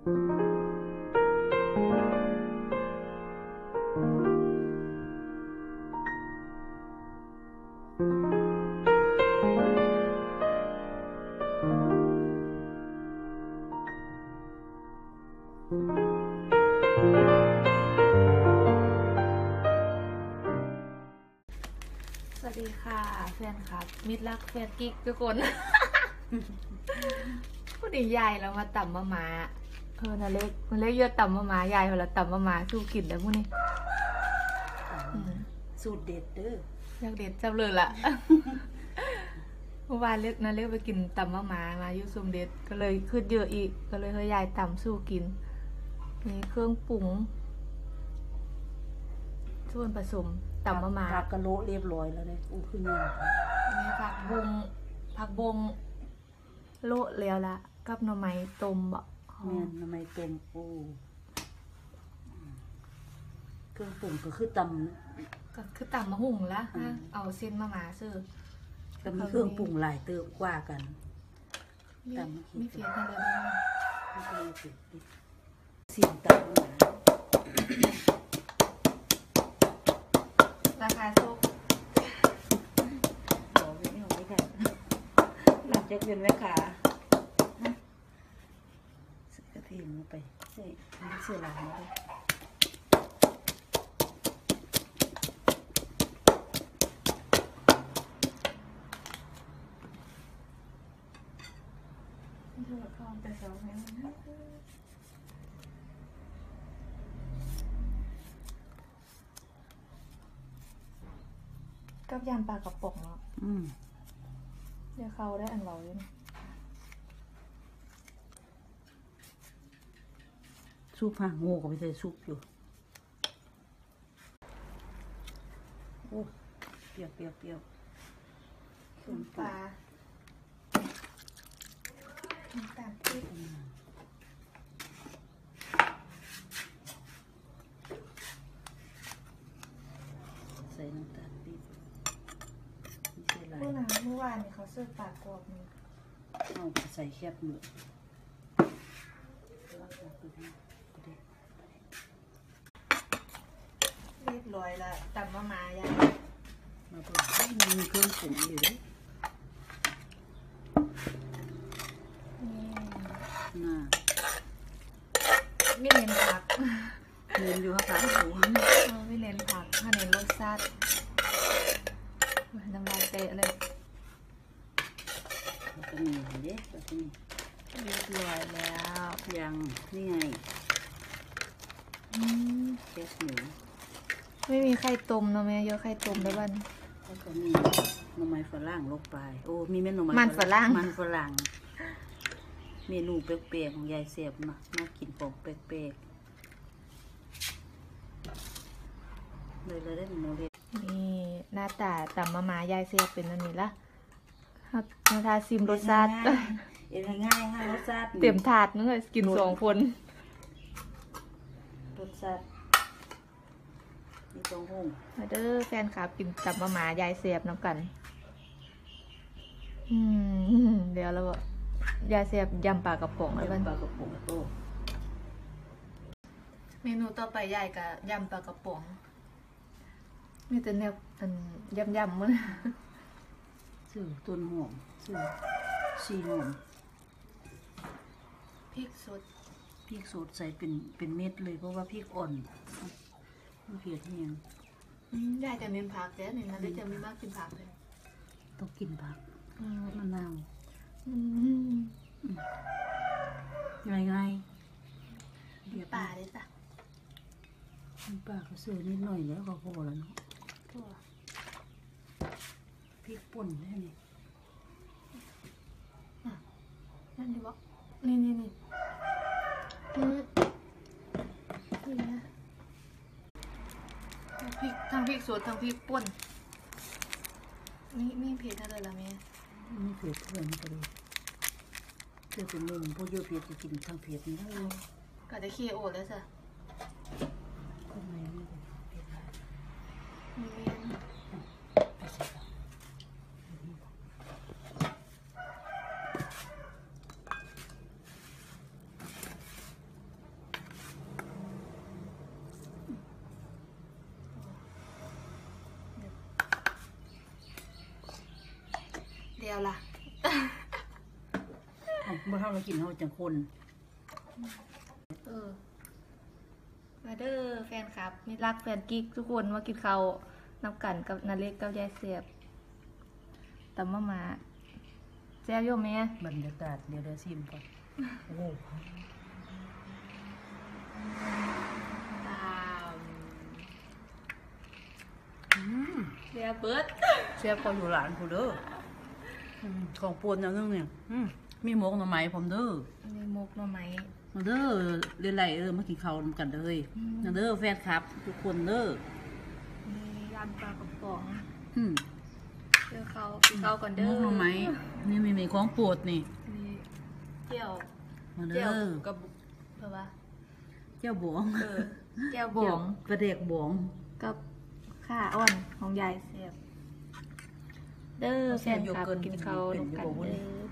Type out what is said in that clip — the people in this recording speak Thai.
สวัสดีค่ะแฟนครับ มิตรรักแฟนกิ๊กทุกคนพูดถึงยายแล้วมาต่ำมะหมา เออนาเล็กนาเล็กเยอะต่ำมะหมายายเวลาต่ำมะหมาสู้กินแล้วพวกนี้อืมสูตรเด็ดเด้ออยากเด็ดจับเลยล่ะเมื่อวานเล็กนาเล็กไปกินต่ำมะหมามาอยุสมเด็จก็เลยขึ้นเยอะอีก ก็เลยให้ยายต่ำสู้กินมีเครื่องปรุงส่วนผสมต่ำมะหมาผักกะโละเรียบร้อยแล้วเนี่ยอู้ขึ้นยังมีผักบงผักบงโละแล้วละกับหน่อไม้ต้มบ่ แม่นทำไมต้มปูเครื่องปรุงก็คือตก็คือตำมะหุ่งละอืมเอาเส้นมาหมาซื้อำก็มีเครื่องปรุงหลายเติบกว่ากัน มีตำมะเขือ มีเฟียกันเลยบ้างไม่เป็นไรสิเสียงตับหมาราคาโซกบอกไม่เอาไม่ได้หลังจากเป็นแม่ขาใส่กระเทียมลง ไปใส่น้ำเสือหลังมาด้วยเธอพร้อมแต่เสาไหมกับยำปลากระป๋องเนาะอืมเดี๋ยวเขาได้อันเราเลยนะ ซุปห่างงูก็ไม่ใช่ซุปอยู่ โอ้เปรี้ยวเปรี้ยวเปรี้ยวเครื่องปลางน้ำตาลปี๊บใส่น้ำตาลปี๊บไม่ใช่ลายเมื่อวานเมื่อวานนี่เขาซื้อปลากรอบนี่เอาไปใส่แคบมือแล้วก็ไปดูไปดู เรียบร้อยแล้วตำมะมายายมาเปิดให้มันมีเครื่องปรุงอยู่เลยนี่น่าไม่เน้นผักเงินอยู่ข้างหลังหัวเออไม่เน้นผักถ้าเน้นรสชาติโอ้ยน้ำลายเตะเลยแล้วก็มีเด็กแล้วก็มีเรียบร้อยแล้ว ยัง นี่ไงอืมแคบหมู ไม่มีไข่ต้มเนาะแม่เยอะไข่ต้มแล้วบ้าน แล้วก็มีหน่อไม้ฝรั่งลงไป โอ้มีเมนูมันฝรั่ง มันฝรั่ง เมนูแปลกๆของยายเสียบมามากินของแปลกๆเลยเลยได้หมูเล็กนี่หน้าตาตำมะมายายเสียเป็นอันนี้ละนาทาซิมรสชาติ เอ็นง่ายๆค่ะรสชาติเต็มถาดนึงเลยกินสองคน รสชาติ นี่ตรงหุ้งมาเด้อแฟนคลับกินตับมะหมายายเสียบน้ำกัน อืมเดี๋ยวเรายายเสียบยำปลากระป๋องแล้วกันปลากระป๋องโตเมนูต่อไปยายกับยำปลากระป๋องมีแต่แนวอันยำยำๆมันชื่อต้นหอมชื่อชีหอมพริกสดพริกสดใส่เป็นเป็นเม็ดเลยเพราะว่าพริกอ่อน ไม่เผ็ดเนียงอืมยายจะเน้นผักแต่นี่นะได้จะมีมากกินผักเลยต้องกินผักอืมมะนาวอืมง่ายๆเรียบป่าเลยจ้ะน้ำปลาก็ซื้อนิดหน่อยแล้วก็พอแล้วเนาะถั่วพริกป่นแค่นี้นั่นดีบอกนี่นี่นี่อืมนี่นะทั้งพริก ทั้งพริกสดทั้งพริกป่นนี่นี่เผ็ดอะไรล่ะแม่ไม่เผ็ดเพื่อนก็เลยเพื่อเป็นมุมพวกเยอะเผ็ดจะกินทั้งเผ็ดนี่ได้เลยก็ได้เคโอแล้วจ้ะ ดียวล่ะเมื่อเข้าเรากินเขาจังคนเออมาเด้อแฟนครับมิรักแฟนกิ๊กทุกคนมากินเขาน้ำกันกับนาเล็กกับยายเสียบตำมะมาแซ่บโยมแม่บรรยากาศเดี๋ยวเดี๋ยวซิมก่อนโอ้เสียเบิดเสียพออยู่หลานกูเด้อ ของปวนอย่างนึงเนี่ยอืมมีหมกหน่อไม้ผมเด้อมีมุกหน่อไม้มาเด้อเรียนไรเออมากินข้าวนำกันเด้อเฮ้ยมาเด้อแฟนครับ ทุกคนเด้อมียำปลากระป๋องอืมเด้อเขากินข้าวก่อนหมเด้อกหน่อไม้นี่มีมีของโปรดนี่มีเจียวมาเจีเด้ยวอกับเพราะว่าเจ้าบองเออเจียวบองกระเดกบองกับข้าอ่อนของยายเสียบ เด้อแฟนคลับกินข้าวนำกันเด้อมาเด้อมาเด้อ